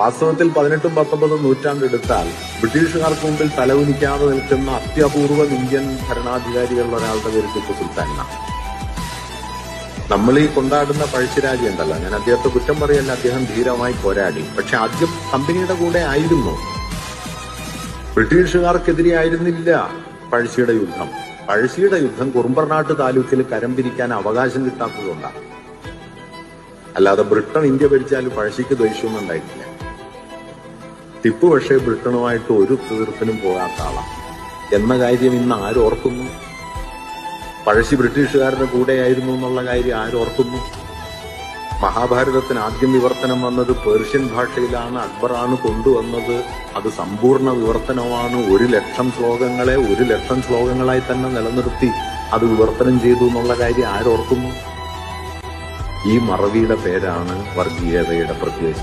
വാസ്തവത്തിൽ പതിനെട്ടും പത്തൊമ്പതും നൂറ്റാണ്ട് എടുത്താൽ ബ്രിട്ടീഷുകാർക്ക് മുമ്പിൽ തലകുനിക്കാതെ നിൽക്കുന്ന അത്യപൂർവം ഇന്ത്യൻ ഭരണാധികാരികളിൽ ഒരാളുടെ പേര് ടിപ്പു സുൽത്താനാണ് നമ്മൾ ഈ കൊണ്ടാടുന്ന പഴശ്ശിരാജി ഉണ്ടല്ലോ. ഞാൻ അദ്ദേഹത്തെ കുറ്റം പറയല്ല അദ്ദേഹം ധീരമായി പോരാടി. പക്ഷെ ആദ്യം കമ്പനിയുടെ കൂടെ ആയിരുന്നു. ബ്രിട്ടീഷുകാർക്കെതിരെ ആയിരുന്നില്ല പഴശ്ശിയുടെ യുദ്ധം. പഴശ്ശിയുടെ യുദ്ധം കുറുമ്പർനാട്ട് താലൂക്കിൽ കരം പിരിക്കാൻ അവകാശം കിട്ടാത്തതുകൊണ്ടാണ്. അല്ലാതെ ബ്രിട്ടൻ ഇന്ത്യ ഭരിച്ചാലും പഴശ്ശിക്ക് ദേഷ്യമൊന്നും ഉണ്ടായിട്ടില്ല. ടിപ്പു പക്ഷേ ബ്രിട്ടനുമായിട്ട് ഒരു തീർപ്പിനും പോകാത്ത ആളാണ് എന്ന കാര്യം ഇന്ന് ആരോർക്കുന്നു പഴശ്ശി ബ്രിട്ടീഷുകാരുടെ കൂടെയായിരുന്നു എന്നുള്ള കാര്യം ആരോർക്കുന്നു മഹാഭാരതത്തിന് ആദ്യം വിവർത്തനം വന്നത് പേർഷ്യൻ ഭാഷയിലാണ്. അക്ബറാണ് കൊണ്ടുവന്നത്. അത് സമ്പൂർണ വിവർത്തനമാണ്. ഒരു ലക്ഷം ശ്ലോകങ്ങളെ ഒരു ലക്ഷം ശ്ലോകങ്ങളായി തന്നെ നിലനിർത്തി അത് വിവർത്തനം ചെയ്തു എന്നുള്ള കാര്യം ആരോർക്കുന്നു ഈ മറവിയുടെ പേരാണ് വർഗീയതയുടെ പ്രത്യയ